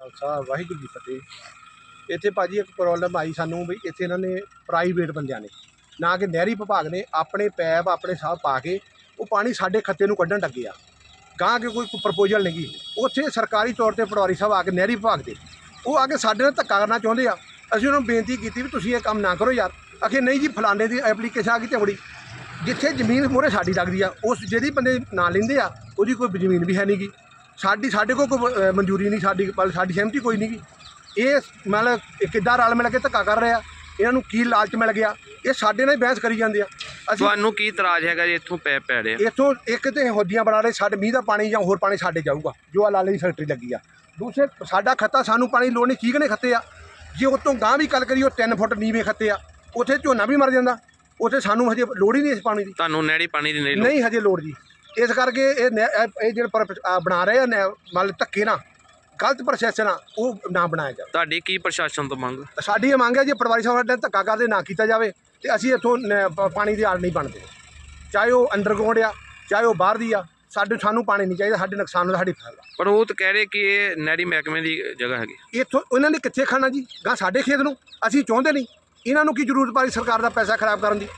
ਖਾਲਸਾ, ਵਾਹਿਗੁਰੂ ਜੀ ਫਤਿਹ। ਇੱਥੇ ਭਾਜੀ ਇੱਕ ਪ੍ਰੋਬਲਮ ਆਈ ਸਾਨੂੰ ਵੀ, ਇੱਥੇ ਇਹਨਾਂ ਨੇ ਪ੍ਰਾਈਵੇਟ ਬੰਦਿਆਂ ਨੇ, ਨਾ ਕਿ ਨਹਿਰੀ ਵਿਭਾਗ ਨੇ, ਆਪਣੇ ਪੈਪ ਆਪਣੇ ਸਾਹ ਪਾ ਕੇ ਉਹ ਪਾਣੀ ਸਾਡੇ ਖੱਤੇ ਨੂੰ ਕੱਢਣ ਲੱਗੇ ਆ। ਗਾਂ ਕੇ ਕੋਈ ਪ੍ਰਪੋਜ਼ਲ ਨਹੀਂ ਗੀ ਉੱਥੇ ਸਰਕਾਰੀ ਤੌਰ ਤੇ ਪਟਵਾਰੀ ਸਾਹਿਬ ਆ ਕੇ ਨਹਿਰੀ ਵਿਭਾਗ ਦੇ, ਉਹ ਆ ਕੇ ਸਾਡੇ ਨਾਲ ਧੱਕਾ ਕਰਨਾ ਚਾਹੁੰਦੇ ਆ। ਅਸੀਂ ਉਹਨਾਂ ਨੂੰ ਬੇਨਤੀ ਕੀਤੀ ਵੀ ਤੁਸੀਂ ਇਹ ਕੰਮ ਨਾ ਕਰੋ ਯਾਰ। ਅਖੇ ਨਹੀਂ ਜੀ, ਫਲਾਣੇ ਦੀ ਐਪਲੀਕੇਸ਼ਨ ਆ ਗਈ ਤੇ ਬੜੀ ਜਿੱਥੇ ਜ਼ਮੀਨ ਮੂਹਰੇ ਸਾਡੀ ਲੱਗਦੀ ਆ, ਉਸ ਜਿਹੜੀ ਬੰਦੇ ਨਾਂ ਲੈਂਦੇ ਆ, ਉਹਦੀ ਕੋਈ ਜ਼ਮੀਨ ਵੀ ਹੈ ਨਹੀਂਗੀ ਸਾਡੀ ਸਾਡੇ ਕੋਲ ਕੋਈ ਅਹ, ਮਨਜ਼ੂਰੀ ਨਹੀਂ ਸਾਡੀ ਸਾਡੀ ਸਹਿਮਤੀ ਕੋਈ ਨਹੀਂਗੀ ਇਹ ਮਤਲਬ ਇਹ ਕਿੱਦਾਂ ਰਲ ਮਿਲ ਕੇ ਧੱਕਾ ਕਰ ਰਿਹਾ ਇਹਨਾਂ ਨੂੰ ਕੀ ਲਾਲਚ ਮਿਲ ਗਿਆ? ਇਹ ਸਾਡੇ ਨਾਲ ਹੀ ਬਹਿਸ ਕਰੀ ਜਾਂਦੇ ਆ। ਅਸੀਂ ਤੁਹਾਨੂੰ ਕੀ ਇਤਰਾਜ਼ ਹੈਗਾ ਜੀ ਇੱਥੋਂ ਪੈਪ ਪੈ ਰਿਹਾ? ਇੱਥੋਂ ਇੱਕ ਤੇ ਹੋਦੀਆਂ ਬਣਾ ਰਹੇ ਸਾਡੇ ਮੀਂਹ ਦਾ ਪਾਣੀ ਜਾਂ ਹੋਰ ਪਾਣੀ ਸਾਡੇ ਜਾਊਗਾ ਜੋ ਆ ਲਾਲੇ ਦੀ ਫੈਕਟਰੀ ਲੱਗੀ ਆ। ਦੂਸਰੇ ਸਾਡਾ ਖੱਤਾ ਸਾਨੂੰ ਪਾਣੀ ਲੋੜ ਨਹੀਂ ਠੀਕ ਨੇ ਖੱਤੇ ਆ। ਜੇ ਉਤੋਂ ਗਾਂ ਵੀ ਗੱਲ ਕਰੀ ਉਹ 3 ਫੁੱਟ ਨੀਵੇਂ ਖੱਤੇ ਆ। ਉੱਥੇ ਝੋਨਾ ਵੀ ਮਰ ਜਾਂਦਾ। ਉੱਥੇ ਸਾਨੂੰ ਹਜੇ ਲੋੜ ਹੀ ਨਹੀਂ ਇਸ ਪਾਣੀ ਦੀ। ਤੁਹਾਨੂੰ ਨਹਿਰੀ ਪਾਣੀ ਦੀ ਨਹੀਂ ਲੋੜ? ਨਹੀਂ ਹਜੇ ਲੋੜ ਜੀ। ਇਸ ਕਰਕੇ ਇਹ ਨਹਿ- ਇਹ- ਇਹ ਜਿਹੜੇ ਪਰ- ਆ ਬਣਾ ਰਹੇ ਆ ਨਹਿ- ਮਤਲਬ ਧੱਕੇ ਨਾ ਗਲਤ ਪ੍ਰੋਸੈਸ ਨਾ ਉਹ ਨਾ ਬਣਾਇਆ ਜਾਵੇ। ਤੁਹਾਡੀ ਕੀ ਪ੍ਰਸ਼ਾਸਨ ਤੋਂ ਮੰਗ? ਸਾਡੀ ਇਹ ਮੰਗ ਹੈ ਜੇ ਪਟਵਾਰੀ ਸਾਹਿਬ ਸਾਡੇ ਨਾਲ ਧੱਕਾ ਕਰਦੇ ਨਾ ਕੀਤਾ ਜਾਵੇ ਤੇ ਅਸੀਂ ਇੱਥੋਂ ਨ- ਪ- ਪਾਣੀ ਦੀ ਆੜ ਨਹੀਂ ਬਣਦੇ। ਚਾਹੇ ਉਹ ਅੰਡਰਗਰਾਉਂਡ ਆ ਚਾਹੇ ਉਹ ਬਾਹਰ ਦੀ ਆ ਸਾਡੇ ਸਾਨੂੰ ਪਾਣੀ ਨਹੀਂ ਚਾਹੀਦਾ ਸਾਡੇ ਨੁਕਸਾਨ ਨਾਲ ਸਾਡੀ ਫਸਲ ਆ। ਪਰ ਉਹ ਤਾਂ ਕਹਿ ਰਹੇ ਕਿ ਇਹ ਨਹਿਰੀ ਮਹਿਕਮੇ ਦੀ ਜਗ੍ਹਾ ਹੈਗੀ। ਇੱਥੋਂ ਉਹਨਾਂ ਨੇ ਕਿੱਥੇ ਖਾਣਾ ਜੀ? ਗਾਂ ਸਾਡੇ ਖੇਤ ਨੂੰ? ਅਸੀਂ ਚਾਹੁੰਦੇ ਨਹੀਂ। ਇਹਨਾਂ ਨੂੰ ਕੀ ਜ਼ਰੂਰਤ ਪਾਈ ਸਰਕਾਰ ਦਾ ਪੈਸਾ ਖਰਾਬ ਕਰਨ ਦੀ?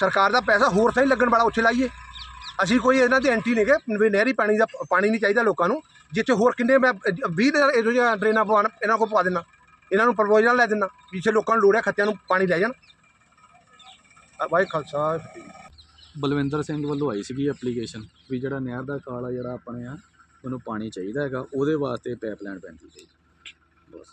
ਸਰਕਾਰ ਦਾ ਪੈਸਾ ਹੋਰ ਥਾਂ ਹੀ ਲੱਗਣ ਵਾਲਾ ਉੱਥੇ ਲਾਈਏ। ਅਸੀਂ ਕੋਈ ਇਹਨਾਂ ਦੇ ਐਂਟੀ ਨਹੀਂਗੇ ਵੀ ਨਹਿਰੀ ਪਾਣੀ ਦਾ ਪਾਣੀ ਨਹੀਂ ਚਾਹੀਦਾ ਲੋਕਾਂ ਨੂੰ ਜਿੱਥੇ ਹੋਰ ਕਿੰਨੇ ਮੈਂ 20 ਦੇ ਇਹੋ ਜਿਹਾ ਡਰੇਨਾਂ ਪਵਾਉਣ ਇਹਨਾਂ ਕੋਲ ਪਵਾ ਦੇਣਾ ਇਹਨਾਂ ਨੂੰ ਪ੍ਰਪੋਜ਼ਲ ਲੈ ਦੇਣਾ ਜਿੱਥੇ ਲੋਕਾਂ ਨੂੰ ਲੋੜ ਹੈ ਖੱਤਿਆਂ ਨੂੰ ਪਾਣੀ ਲੈ ਜਾਣ। ਅ, ਵਾਹਿ ਖਾਲਸਾ ਬਲਵਿੰਦਰ ਸਿੰਘ ਵੱਲੋਂ ਆਈ ਸੀਗੀ ਐਪਲੀਕੇਸ਼ਨ ਵੀ ਜਿਹੜਾ ਨਹਿਰ ਦਾ ਕਾਲਾ ਜਿਹੜਾ ਆਪਣੇ ਆ ਉਹਨੂੰ ਪਾਣੀ ਚਾਹੀਦਾ ਹੈਗਾ ਉਹਦੇ ਵਾਸਤੇ ਪਾਈਪਲਾਈਨ ਪੈਂਦੀ ਹੈ। ਬਸ।